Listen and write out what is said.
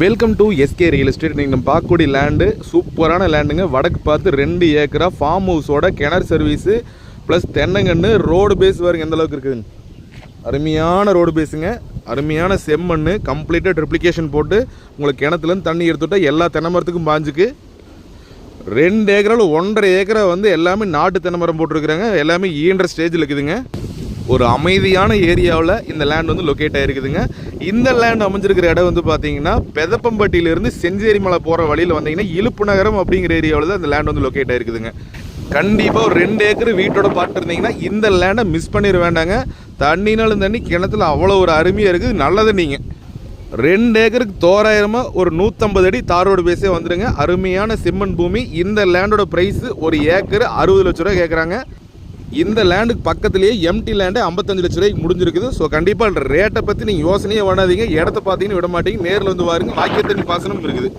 Welcome to SK real estate நீங்கள் நம்ம பார்க்கக்கூடிய லேண்டு சூப்பரான லேண்டுங்க வடக்கு பார்த்து ரெண்டு ஏக்கரா ஃபார்ம் ஹவுஸோட கிணறு சர்வீஸு ப்ளஸ் தென்னங்கன்று ரோடு பேஸ் பாருங்க எந்த அளவுக்கு இருக்குதுங்க. அருமையான ரோடு பேஸுங்க அருமையான செம்மண் கம்ப்ளீட்டாக ட்ரிப்ளிகேஷன் போட்டு உங்களுக்கு கிணத்துலேருந்து தண்ணி எடுத்துவிட்டா எல்லா தென்னை மரத்துக்கும் பாஞ்சுக்கு. ரெண்டு ஏக்கரால் ஒன்றரை ஏக்கரை வந்து எல்லாமே நாட்டு தென்னை மரம் போட்டிருக்கிறாங்க. எல்லாமே ஈன்ற ஸ்டேஜில் இருக்குதுங்க. ஒரு அமைதியான ஏரியாவில் இந்த லேண்ட் வந்து லொக்கேட் ஆகிருக்குதுங்க இந்த லேண்ட் அமைஞ்சிருக்கிற இடம் வந்து பார்த்தீங்கன்னா பெதப்பம்பட்டியிலிருந்து செஞ்சேரி மலை போகிற வழியில் வந்தீங்கன்னா இழுப்பு நகரம் அப்படிங்கிற ஏரியாவில் தான் இந்த லேண்ட் வந்து லொக்கேட் ஆகிருக்குதுங்க கண்டிப்பாக ஒரு ரெண்டு ஏக்கர் வீட்டோட பார்த்துருந்தீங்கன்னா இந்த லேண்டை மிஸ் பண்ணிட வேண்டாங்க. தண்ணினாலும் தண்ணி கிணத்துல அவ்வளோ ஒரு அருமையாக இருக்குது. நல்லது நீங்கள் ரெண்டு ஏக்கருக்கு தோராயிரமாக ஒரு நூற்றம்பது அடி தாரோடு பேஸே வந்துடுங்க அருமையான செம்மண் பூமி. இந்த லேண்டோட ப்ரைஸு ஒரு ஏக்கர் அறுபது லட்ச ரூபா கேட்குறாங்க இந்த லேண்டுக்கு பக்கத்துலேயே எம்டி லேண்டு ஐம்பத்தஞ்சு லட்ச ரூபாய்க்கு முடிஞ்சிருக்குது. ஸோ கண்டிப்பாக ரேட்டை பற்றி நீங்கள் யோசனையே பண்ணாதீங்க. இடத்த பார்த்தீங்கன்னு விட மாட்டீங்க. நேரில் வந்து பாருங்க. வாக்கிய பாசனம் இருக்குது.